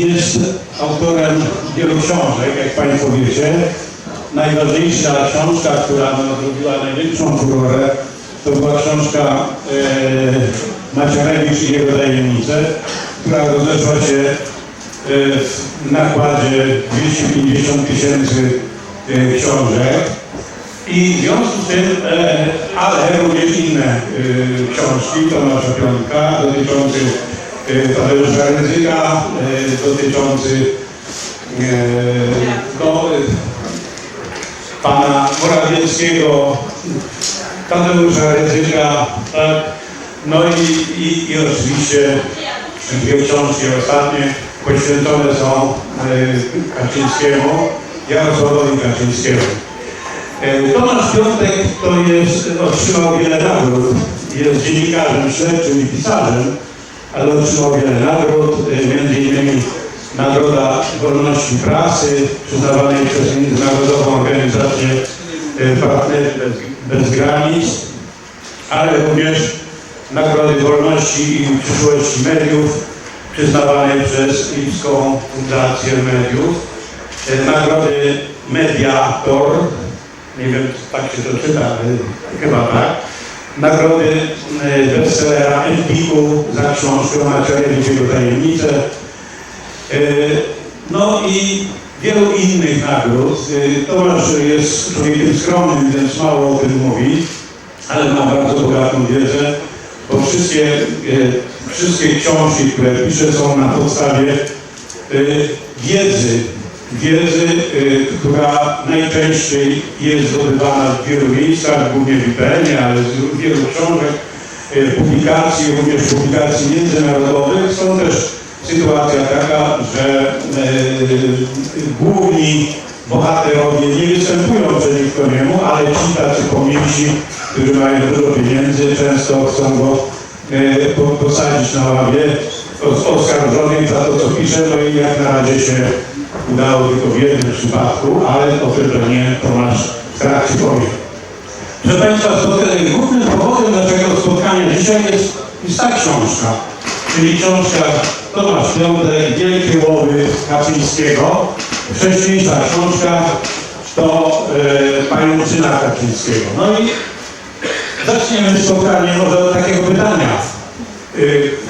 jest autorem wielu książek, jak Państwo wiecie. Najważniejsza książka, która zrobiła największą furorę, to była książka e, i jego tajemnice, która rozeszła się e, w nakładzie 250 tysięcy e, książek. I w związku z tym, e, ale również inne e, książki, Tomasza Piątka, dotyczący e, Tadeusza Ryzyka, e, dotyczący e, no, pana Morawieckiego, Tadeusza Ryzyka, tak? no i, i, i oczywiście dwie książki ostatnie poświęcone są e, Kaczyńskiemu, Jarosławowi Kaczyńskiemu. E, Tomasz Piątek to jest, otrzymał wiele nagród, jest dziennikarzem śledczym i pisarzem, ale otrzymał wiele nagród, między innymi Nagroda Wolności Prasy, przyznawanej przez Międzynarodową Organizację e, Partnerzy Bez, Bez Granic, ale również Nagrody Wolności i Przyszłości Mediów, przyznawanej przez Lipską Fundację Mediów, e, Nagrody Mediator, nie wiem, tak się to czyta, chyba tak. Nagrody bestsellera Empiku za książkę Macierewicz jego tajemnice. E, No i wielu innych nagród. E, Tomasz jest człowiekiem skromnym, więc mało o tym mówi, ale ma bardzo bogatą wiedzę, bo wszystkie, e, wszystkie książki, które pisze są na podstawie wiedzy, wiedzy, y, która najczęściej jest zdobywana w wielu miejscach, głównie w IPN-ie, ale z wielu książek, y, publikacji, również publikacji międzynarodowych. Są też sytuacja taka, że y, główni bohaterowie nie występują przeciwko niemu, ale ci tacy pomniejsi, którzy mają dużo pieniędzy, często chcą go po- posadzić na ławie os- oskarżonych za to, co pisze, no i jak na razie się udało tylko w jednym przypadku, ale o tym pewnie Tomasz w powie. Proszę Państwa, głównym powodem naszego spotkania dzisiaj jest, jest ta książka, czyli książka Tomasz Piątek, Wielkie Łowy Kaczyńskiego. Wcześniejsza książka to e, Pajęczyna Kaczyńskiego. No i zaczniemy spotkanie może od takiego pytania,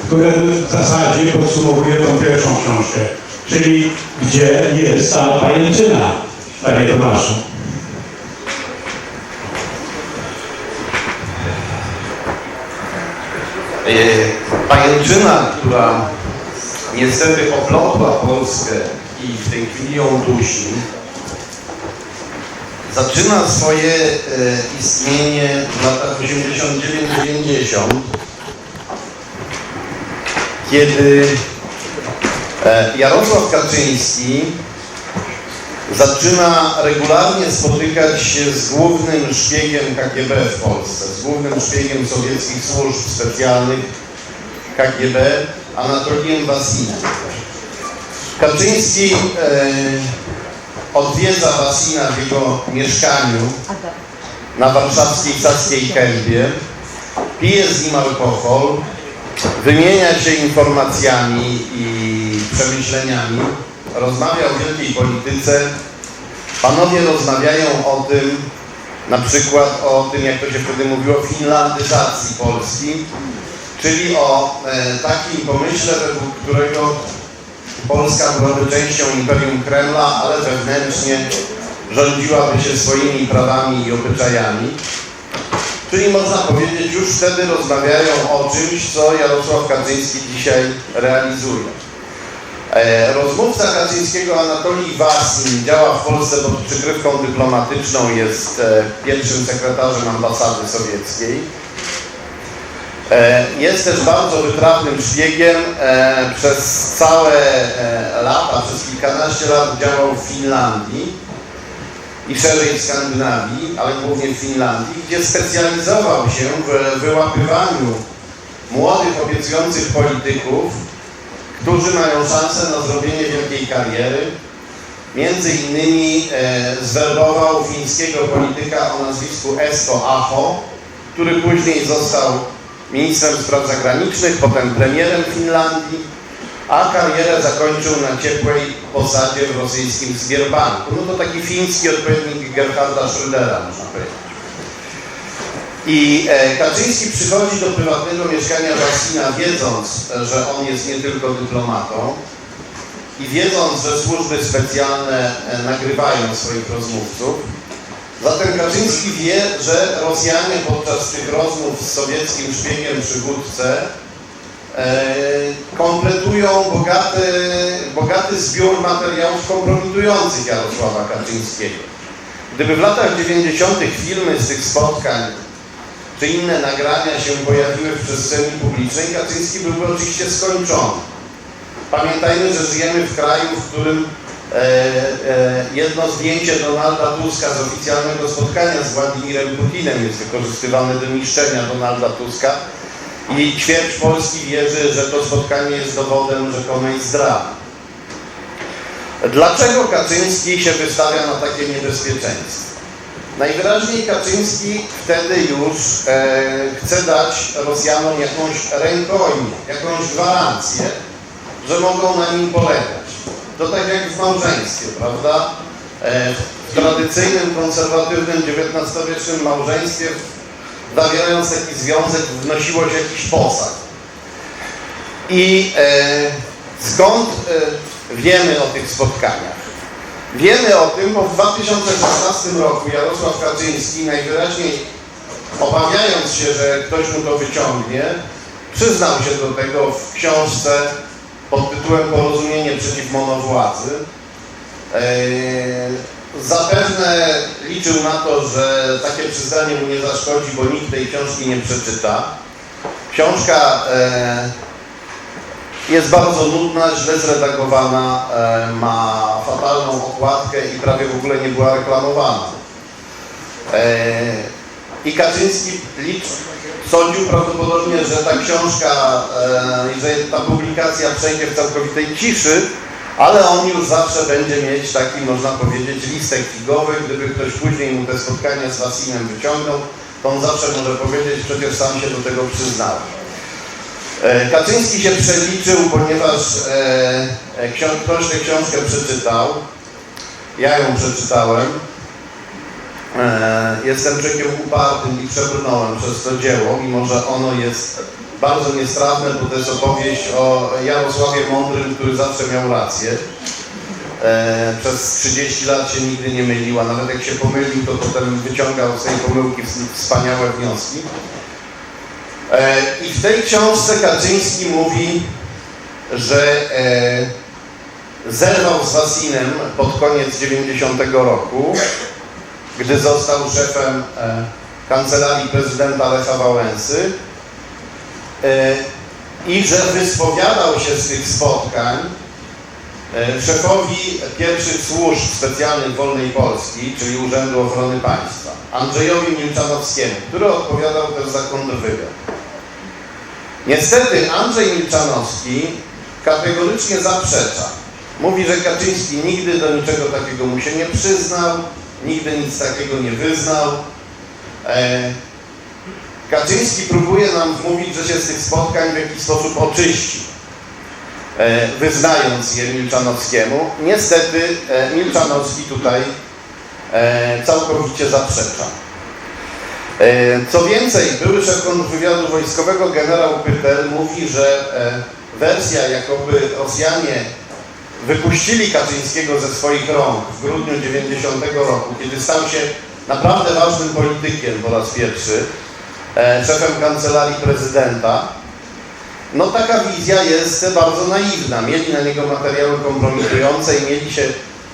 które w zasadzie podsumowuje tą pierwszą książkę. Czyli gdzie jest ta pajęczyna, panie Tomaszu? E, Pajęczyna, która niestety oplotła Polskę i w tej chwili ją dusi, zaczyna swoje e, istnienie w latach 89-90, kiedy e, Jarosław Kaczyński zaczyna regularnie spotykać się z głównym szpiegiem KGB w Polsce, z głównym szpiegiem sowieckich służb specjalnych KGB, Anatolijem Wasinem. Kaczyński e, odwiedza Wasina w jego mieszkaniu na warszawskiej Saskiej Kępie, pije z nim alkohol, wymienia się informacjami i przemyśleniami, rozmawia o wielkiej polityce. Panowie rozmawiają o tym, na przykład o tym, jak to się wtedy mówiło, finlandyzacji Polski, czyli o e, takim pomyśle, według którego Polska byłaby częścią Imperium Kremla, ale wewnętrznie rządziłaby się swoimi prawami i obyczajami. Czyli można powiedzieć, już wtedy rozmawiają o czymś, co Jarosław Kaczyński dzisiaj realizuje. E, Rozmówca Kaczyńskiego Anatolii Wasin działa w Polsce pod przykrywką dyplomatyczną, jest e, pierwszym sekretarzem ambasady sowieckiej. E, Jest też bardzo wytrawnym szpiegiem. Przez całe lata, przez kilkanaście lat działał w Finlandii i szerzej w Skandynawii, ale głównie w Finlandii, gdzie specjalizował się w wyłapywaniu młodych, obiecujących polityków, którzy mają szansę na zrobienie wielkiej kariery. Między innymi e, zwerbował fińskiego polityka o nazwisku Esko Aho, który później został ministrem spraw zagranicznych, potem premierem Finlandii, a karierę zakończył na ciepłej posadzie w rosyjskim Sbierbanku. No to taki fiński odpowiednik Gerharda Schrödera, można powiedzieć. I e, Kaczyński przychodzi do prywatnego mieszkania Wasina, wiedząc, że on jest nie tylko dyplomatą i wiedząc, że służby specjalne e, nagrywają swoich rozmówców. Zatem Kaczyński wie, że Rosjanie podczas tych rozmów z sowieckim szpiegiem przy wódce e, kompletują bogaty, bogaty zbiór materiałów kompromitujących Jarosława Kaczyńskiego. Gdyby w latach 90. filmy z tych spotkań czy inne nagrania się pojawiły w przestrzeni publicznej, Kaczyński byłby oczywiście skończony. Pamiętajmy, że żyjemy w kraju, w którym e, e, jedno zdjęcie Donalda Tuska z oficjalnego spotkania z Władimirem Putinem jest wykorzystywane do niszczenia Donalda Tuska i ćwierć Polski wierzy, że to spotkanie jest dowodem rzekomej zdrady. Dlaczego Kaczyński się wystawia na takie niebezpieczeństwo? Najwyraźniej Kaczyński wtedy już e, chce dać Rosjanom jakąś rękojmię, jakąś gwarancję, że mogą na nim polegać. To tak jak w małżeństwie, prawda? E, w tradycyjnym, konserwatywnym XIX-wiecznym małżeństwie zawierając taki związek wnosiło się jakiś posag. I e, skąd e, wiemy o tych spotkaniach? Wiemy o tym, bo w 2016 roku Jarosław Kaczyński najwyraźniej obawiając się, że ktoś mu to wyciągnie, przyznał się do tego w książce pod tytułem Porozumienie przeciw monowładzy. Eee, Zapewne liczył na to, że takie przyznanie mu nie zaszkodzi, bo nikt tej książki nie przeczyta. Książka e, jest bardzo nudna, źle zredagowana, e, ma fatalną okładkę i prawie w ogóle nie była reklamowana. E, I Kaczyński licz, sądził prawdopodobnie, że ta książka e, że ta publikacja przejdzie w całkowitej ciszy, ale on już zawsze będzie mieć taki, można powiedzieć, listek figowy. Gdyby ktoś później mu te spotkania z Wasinem wyciągnął, to on zawsze może powiedzieć, przecież sam się do tego przyznałem. E, Kaczyński się przeliczył, ponieważ e, e, ktoś tę książkę przeczytał. Ja ją przeczytałem. Jestem człowiekiem upartym i przebrnąłem przez to dzieło, mimo że ono jest bardzo niestrawne, bo jest opowieść o Jarosławie Mądrym, który zawsze miał rację. E, przez 30 lat się nigdy nie mylił, a nawet jak się pomylił, to potem wyciągał z tej pomyłki wspaniałe wnioski. E, I w tej książce Kaczyński mówi, że e, zerwał z Wasinem pod koniec 90 roku, gdy został szefem e, kancelarii prezydenta Lecha Wałęsy i że wyspowiadał się z tych spotkań e, szefowi pierwszych służb specjalnych Wolnej Polski, czyli Urzędu Ochrony Państwa, Andrzejowi Milczanowskiemu, który odpowiadał też za kontrwywiad. Niestety Andrzej Milczanowski kategorycznie zaprzecza. Mówi, że Kaczyński nigdy do niczego takiego mu się nie przyznał, nigdy nic takiego nie wyznał. E, Kaczyński próbuje nam wmówić, że się z tych spotkań w jakiś sposób oczyści, e, wyznając je Milczanowskiemu. Niestety e, Milczanowski tutaj e, całkowicie zaprzecza. Co więcej, były szef kontrwywiadu wojskowego generał Pytel mówi, że wersja, jakoby Rosjanie wypuścili Kaczyńskiego ze swoich rąk w grudniu 90 roku, kiedy stał się naprawdę ważnym politykiem po raz pierwszy, szefem kancelarii prezydenta, no taka wizja jest bardzo naiwna. Mieli na niego materiały kompromitujące i mieli się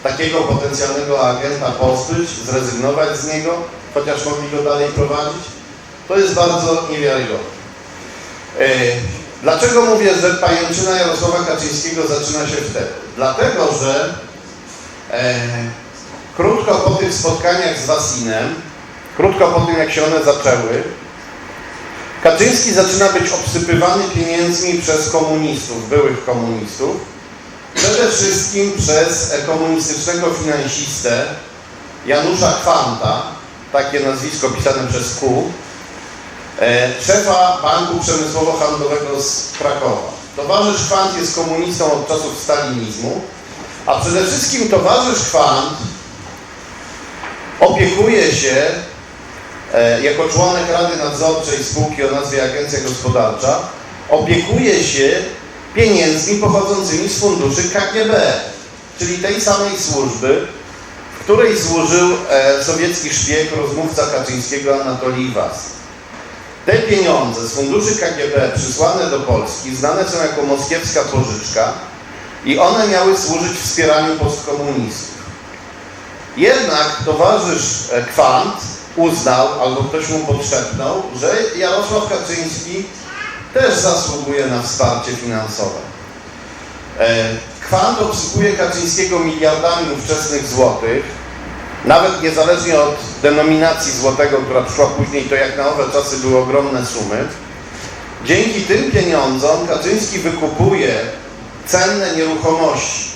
takiego potencjalnego agenta pozbyć, zrezygnować z niego, chociaż mogli go dalej prowadzić. To jest bardzo niewiarygodne. E, Dlaczego mówię, że pajęczyna Jarosława Kaczyńskiego zaczyna się wtedy? Dlatego, że e, krótko po tych spotkaniach z Wasinem, krótko po tym jak się one zaczęły, Kaczyński zaczyna być obsypywany pieniędzmi przez komunistów, byłych komunistów, przede wszystkim przez komunistycznego finansistę Janusza Kwanta, takie nazwisko pisane przez Q, e, szefa Banku Przemysłowo-Handlowego z Krakowa. Towarzysz Chwant jest komunistą od czasów stalinizmu, a przede wszystkim towarzysz Chwant opiekuje się jako członek Rady Nadzorczej spółki o nazwie Agencja Gospodarcza, opiekuje się pieniędzmi pochodzącymi z funduszy KGB, czyli tej samej służby, w której służył e, sowiecki szpieg, rozmówca Kaczyńskiego Anatolij Was. Te pieniądze z funduszy KGB przysłane do Polski znane są jako moskiewska pożyczka i one miały służyć wspieraniu postkomunistów. Jednak towarzysz e, Kwant uznał, albo ktoś mu podszepnął, że Jarosław Kaczyński też zasługuje na wsparcie finansowe. E, Kwant obsypuje Kaczyńskiego miliardami ówczesnych złotych, nawet niezależnie od denominacji złotego, która przyszła później, to jak na owe czasy były ogromne sumy. Dzięki tym pieniądzom Kaczyński wykupuje cenne nieruchomości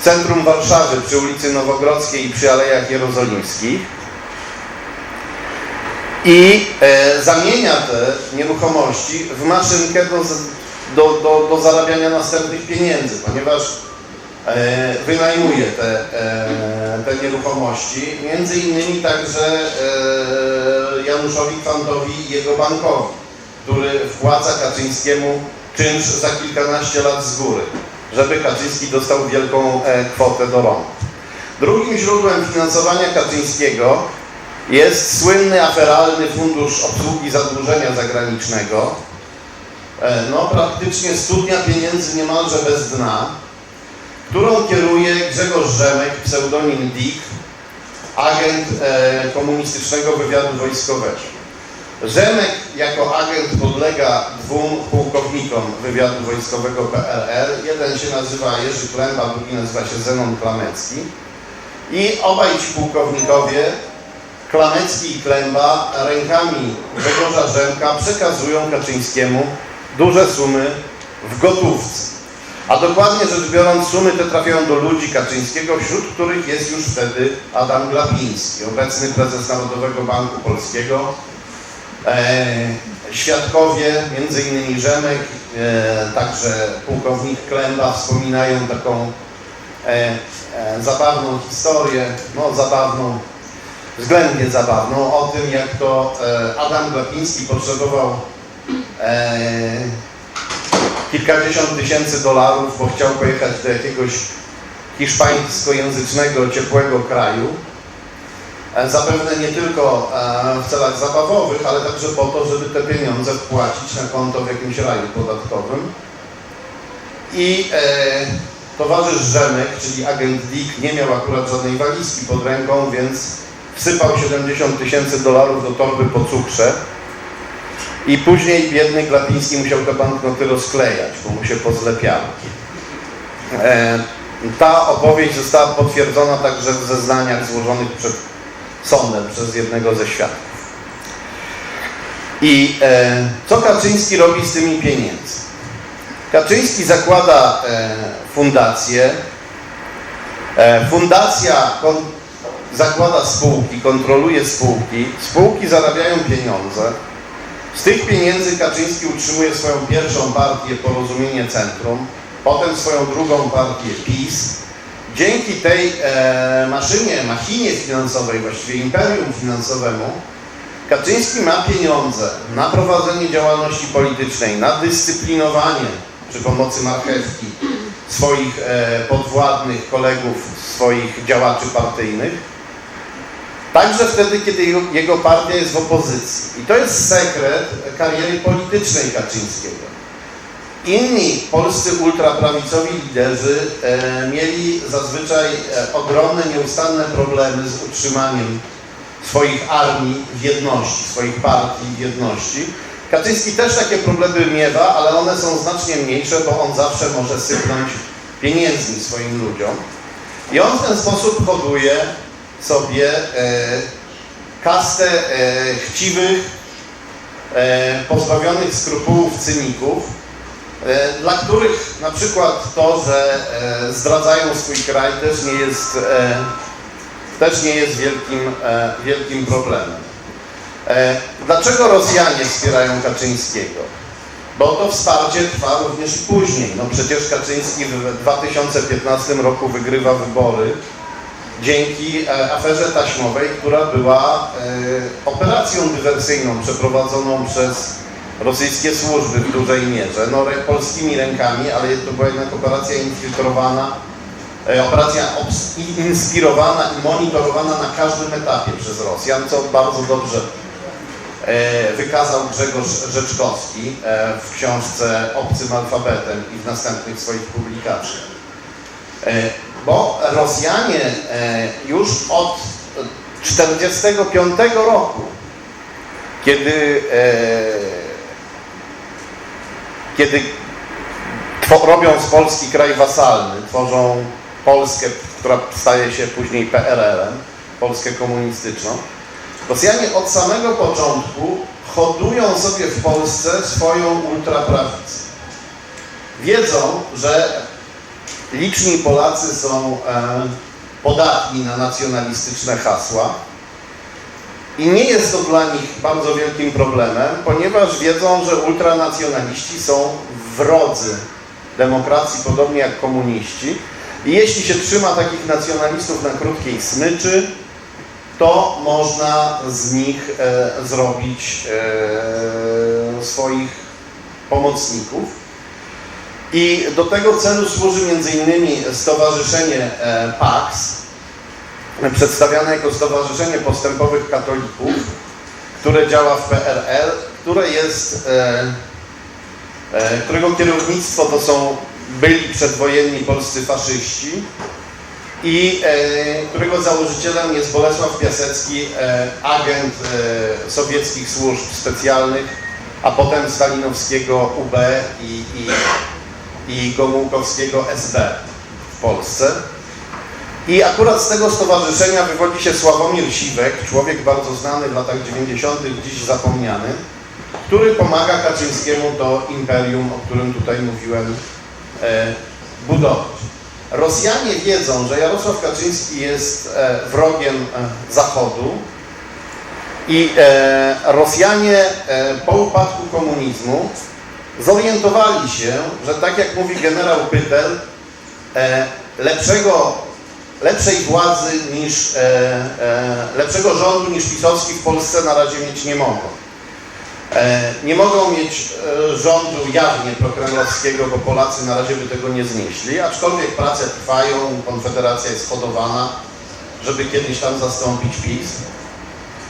w centrum Warszawy przy ulicy Nowogrodzkiej i przy Alejach Jerozolimskich i e, zamienia te nieruchomości w maszynkę do, do, do, do zarabiania następnych pieniędzy, ponieważ e, wynajmuje te, e, te nieruchomości, między innymi także e, Januszowi Kwantowi i jego bankowi, który wpłaca Kaczyńskiemu czynsz za kilkanaście lat z góry, żeby Kaczyński dostał wielką e, kwotę do rąk. Drugim źródłem finansowania Kaczyńskiego jest słynny aferalny fundusz obsługi zadłużenia zagranicznego. E, No praktycznie studnia pieniędzy niemalże bez dna, którą kieruje Grzegorz Rzemek, pseudonim Dick, agent e, komunistycznego wywiadu wojskowego. Rzemek jako agent podlega dwóm pułkownikom wywiadu wojskowego PRL. Jeden się nazywa Jerzy Klemba, drugi nazywa się Zenon Klamecki. I obaj ci pułkownikowie, Klamecki i Klemba, rękami Grzegorza Rzemka przekazują Kaczyńskiemu duże sumy w gotówce. A dokładnie rzecz biorąc, sumy te trafiają do ludzi Kaczyńskiego, wśród których jest już wtedy Adam Glapiński, obecny prezes Narodowego Banku Polskiego. E, świadkowie, między innymi Rzemek, e, także pułkownik Klemba wspominają taką e, e, zabawną historię, no zabawną, względnie zabawną, o tym jak to e, Adam Glapiński potrzebował e, kilkadziesiąt tysięcy dolarów, bo chciał pojechać do jakiegoś hiszpańskojęzycznego, ciepłego kraju. E, Zapewne nie tylko w celach zabawowych, ale także po to, żeby te pieniądze wpłacić na konto w jakimś raju podatkowym. I towarzysz Rzemek, czyli agent Dick, nie miał akurat żadnej walizki pod ręką, więc wsypał 70 tysięcy dolarów do torby po cukrze. I później biedny Glapiński musiał te banknoty rozklejać, bo mu się pozlepiały. E, ta opowieść została potwierdzona także w zeznaniach złożonych przed sądem przez jednego ze świadków. I e, co Kaczyński robi z tymi pieniędzmi? Kaczyński zakłada e, fundację. E, fundacja zakłada spółki, kontroluje spółki. Spółki zarabiają pieniądze. Z tych pieniędzy Kaczyński utrzymuje swoją pierwszą partię Porozumienie Centrum, potem swoją drugą partię PiS. Dzięki tej e, maszynie, machinie finansowej, właściwie imperium finansowemu, Kaczyński ma pieniądze na prowadzenie działalności politycznej, na dyscyplinowanie przy pomocy marchewki swoich e, podwładnych kolegów, swoich działaczy partyjnych, Także wtedy, kiedy jego, partia jest w opozycji. I to jest sekret kariery politycznej Kaczyńskiego. Inni polscy ultraprawicowi liderzy e, mieli zazwyczaj e, ogromne, nieustanne problemy z utrzymaniem swoich armii w jedności, swoich partii w jedności. Kaczyński też takie problemy miewa, ale one są znacznie mniejsze, bo on zawsze może sypnąć pieniędzmi swoim ludziom. I on w ten sposób hoduje sobie e, kastę e, chciwych, e, pozbawionych skrupułów cyników, dla których na przykład to, że zdradzają swój kraj też nie jest, też nie jest wielkim, wielkim problemem. Dlaczego Rosjanie wspierają Kaczyńskiego? bo to wsparcie trwa również później. No przecież Kaczyński w 2015 roku wygrywa wybory dzięki e, aferze taśmowej, która była e, operacją dywersyjną przeprowadzoną przez rosyjskie służby w dużej mierze, no polskimi rękami, ale to była jednak operacja infiltrowana, e, operacja inspirowana i monitorowana na każdym etapie przez Rosjan, co bardzo dobrze wykazał Grzegorz Rzeczkowski w książce Obcym alfabetem i w następnych swoich publikacjach. Bo Rosjanie e, już od 1945 roku, kiedy, e, kiedy robią z Polski kraj wasalny, tworzą Polskę, która staje się później PRL-em, Polskę komunistyczną, Rosjanie od samego początku hodują sobie w Polsce swoją ultraprawicę. Wiedzą, że liczni Polacy są e, podatni na nacjonalistyczne hasła i nie jest to dla nich bardzo wielkim problemem, ponieważ wiedzą, że ultranacjonaliści są wrodzy demokracji, podobnie jak komuniści. I jeśli się trzyma takich nacjonalistów na krótkiej smyczy, to można z nich e, zrobić e, swoich pomocników. I do tego celu służy m.in. Stowarzyszenie e, PAX, przedstawiane jako Stowarzyszenie Postępowych Katolików, które działa w PRL, które jest, e, e, którego kierownictwo to są byli przedwojenni polscy faszyści i którego założycielem jest Bolesław Piasecki, agent sowieckich służb specjalnych, a potem stalinowskiego UB i, i, i Gomułkowskiego SB w Polsce. I akurat z tego stowarzyszenia wywodzi się Sławomir Siwek, człowiek bardzo znany w latach 90., dziś zapomniany, który pomaga Kaczyńskiemu to imperium, o którym tutaj mówiłem, e, budować. Rosjanie wiedzą, że Jarosław Kaczyński jest e, wrogiem e, Zachodu i Rosjanie po upadku komunizmu zorientowali się, że tak jak mówi generał Pytel, e, lepszego, lepszej władzy niż, e, e, lepszego rządu niż pisowski w Polsce na razie mieć nie mogą. E, Nie mogą mieć e, rządu jawnie prokremlowskiego, bo Polacy na razie by tego nie znieśli, aczkolwiek prace trwają, Konfederacja jest hodowana, żeby kiedyś tam zastąpić PiS.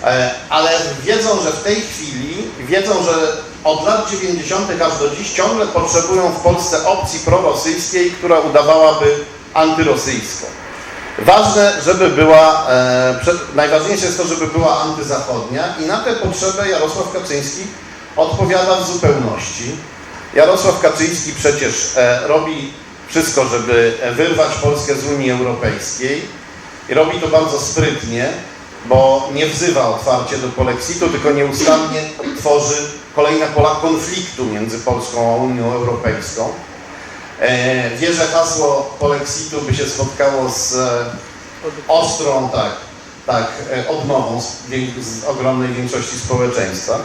E, Ale wiedzą, że w tej chwili, wiedzą, że od lat 90. aż do dziś ciągle potrzebują w Polsce opcji prorosyjskiej, która udawałaby antyrosyjską. Ważne, żeby była, e, przed, najważniejsze jest to, żeby była antyzachodnia i na tę potrzebę Jarosław Kaczyński odpowiada w zupełności. Jarosław Kaczyński przecież e, robi wszystko, żeby wyrwać Polskę z Unii Europejskiej i robi to bardzo sprytnie, bo nie wzywa otwarcie do polexitu, tylko nieustannie tworzy kolejne pola konfliktu między Polską a Unią Europejską. E, wie, że hasło polexitu by się spotkało z e, ostrą, tak, tak, e, odmową z ogromnej większości społeczeństwa.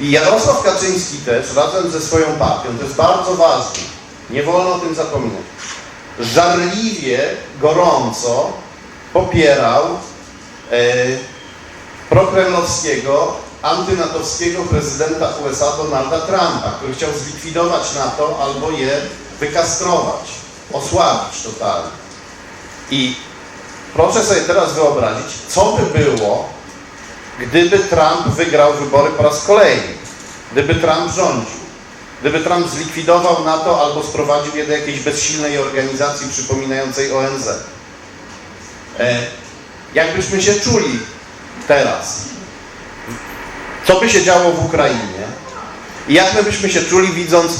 I Jarosław Kaczyński też razem ze swoją partią, to jest bardzo ważne, nie wolno o tym zapominać, żarliwie, gorąco popierał e, prokremlowskiego, antynatowskiego prezydenta USA Donalda Trumpa, który chciał zlikwidować NATO albo je wykastrować, osłabić totalnie. I proszę sobie teraz wyobrazić, co by było, gdyby Trump wygrał wybory po raz kolejny, gdyby Trump rządził, gdyby Trump zlikwidował NATO albo sprowadził je do jakiejś bezsilnej organizacji przypominającej ONZ. E, jakbyśmy się czuli teraz? Co by się działo w Ukrainie? I jak my byśmy się czuli widząc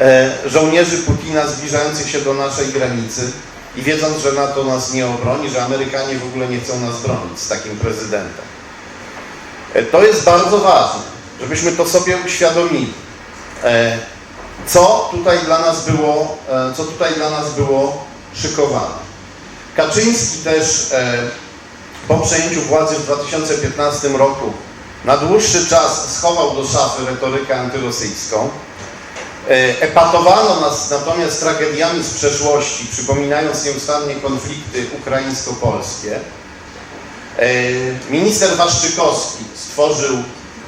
e, żołnierzy Putina zbliżających się do naszej granicy i wiedząc, że NATO nas nie obroni, że Amerykanie w ogóle nie chcą nas bronić z takim prezydentem. E, to jest bardzo ważne, żebyśmy to sobie uświadomili. E, co tutaj dla nas było, e, co tutaj dla nas było szykowane. Kaczyński też e, po przejęciu władzy w 2015 roku na dłuższy czas schował do szafy retorykę antyrosyjską E, Epatowano nas natomiast tragediami z przeszłości, przypominając nieustannie konflikty ukraińsko-polskie. E, Minister Waszczykowski stworzył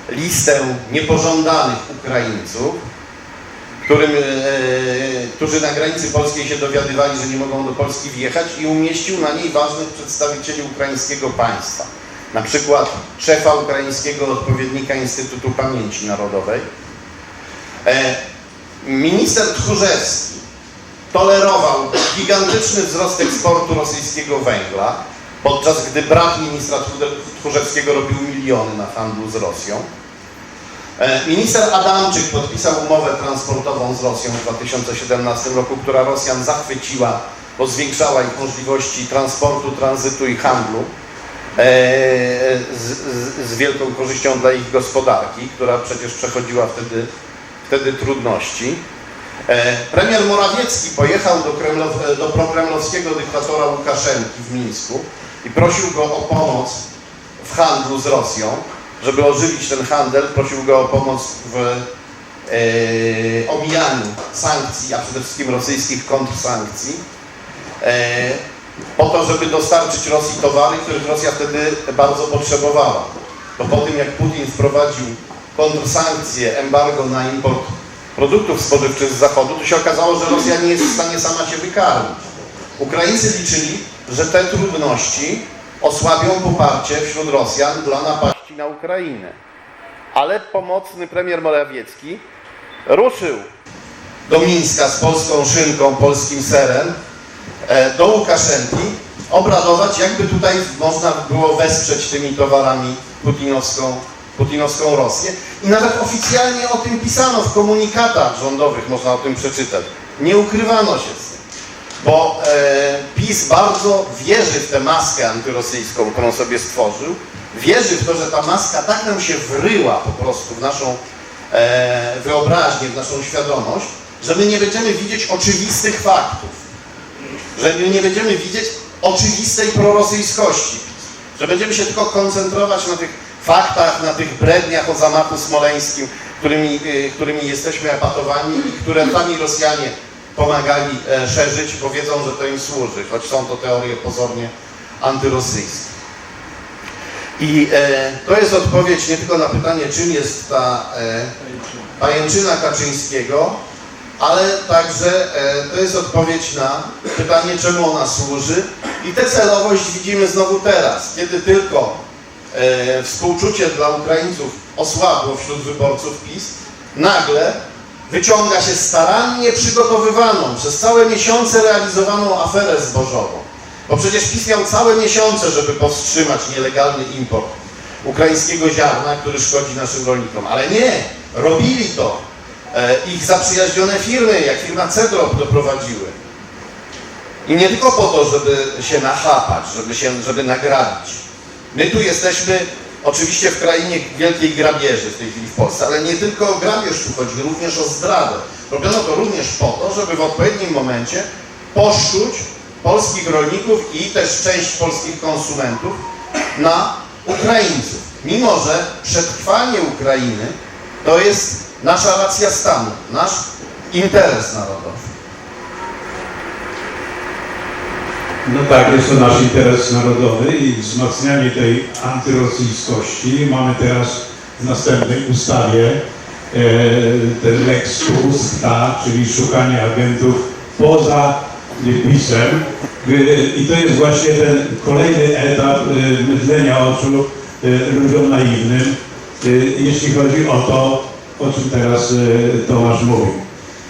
listę niepożądanych Ukraińców, którym, e, którzy na granicy polskiej się dowiadywali, że nie mogą do Polski wjechać i umieścił na niej ważnych przedstawicieli ukraińskiego państwa. Na przykład szefa ukraińskiego odpowiednika Instytutu Pamięci Narodowej. E, Minister Tchórzewski tolerował gigantyczny wzrost eksportu rosyjskiego węgla, podczas gdy brat ministra Tchórze- Tchórzewskiego robił miliony na handlu z Rosją. E, Minister Adamczyk podpisał umowę transportową z Rosją w 2017 roku, która Rosjan zachwyciła, bo zwiększała ich możliwości transportu, tranzytu i handlu z, z, z wielką korzyścią dla ich gospodarki, która przecież przechodziła wtedy, wtedy trudności. E, Premier Morawiecki pojechał do, Kremlow, do prokremlowskiego dyktatora Łukaszenki w Mińsku i prosił go o pomoc w handlu z Rosją, żeby ożywić ten handel, prosił go o pomoc w e, omijaniu sankcji, a przede wszystkim rosyjskich kontrsankcji, e, po to, żeby dostarczyć Rosji towary, których Rosja wtedy bardzo potrzebowała. Bo po tym, jak Putin wprowadził kontrsankcje, embargo na import produktów spożywczych z Zachodu, to się okazało, że Rosja nie jest w stanie sama się wykarmić. Ukraińcy liczyli, że te trudności osłabią poparcie wśród Rosjan dla napaści na Ukrainę. Ale pomocny premier Morawiecki ruszył do Mińska z polską szynką, polskim serem, do Łukaszenki, obradować, jakby tutaj można było wesprzeć tymi towarami putinowską, putinowską Rosję. I nawet oficjalnie o tym pisano w komunikatach rządowych, można o tym przeczytać. Nie ukrywano się z tym. Bo e, PiS bardzo wierzy w tę maskę antyrosyjską, którą sobie stworzył. Wierzy w to, że ta maska tak nam się wryła po prostu w naszą e, wyobraźnię, w naszą świadomość, że my nie będziemy widzieć oczywistych faktów. Że my nie będziemy widzieć oczywistej prorosyjskości. Że będziemy się tylko koncentrować na tych faktach, na tych bredniach o zamachu smoleńskim, którymi, y, którymi jesteśmy epatowani i które sami Rosjanie pomagali e, szerzyć, bo wiedzą, że to im służy, choć są to teorie pozornie antyrosyjskie. I e, to jest odpowiedź nie tylko na pytanie, czym jest ta e, pajęczyna Kaczyńskiego, ale także e, to jest odpowiedź na pytanie, czemu ona służy. I tę celowość widzimy znowu teraz, kiedy tylko e, współczucie dla Ukraińców osłabło wśród wyborców PiS, nagle wyciąga się starannie przygotowywaną, przez całe miesiące realizowaną aferę zbożową. Bo przecież PiS miał całe miesiące, żeby powstrzymać nielegalny import ukraińskiego ziarna, który szkodzi naszym rolnikom. Ale nie, robili to. E, ich zaprzyjaźnione firmy, jak firma Cedrop doprowadziły. I nie tylko po to, żeby się nachapać, żeby, się, żeby nagrabić. My tu jesteśmy oczywiście w krainie wielkiej grabieży w tej chwili w Polsce, ale nie tylko o grabież tu chodzi, również o zdradę. Robiono to również po to, żeby w odpowiednim momencie poszczuć polskich rolników i też część polskich konsumentów na Ukraińców. Mimo, że przetrwanie Ukrainy to jest nasza racja stanu, nasz interes narodowy. No tak, jest to nasz interes narodowy i wzmacnianie tej antyrosyjskości. Mamy teraz w następnej ustawie e, ten Lex Tusk, tak, czyli szukanie agentów poza PiSem. E, I to jest właśnie ten kolejny etap e, mydlenia oczu e, ludziom naiwnym, jeśli chodzi o to, o czym teraz e, Tomasz mówił.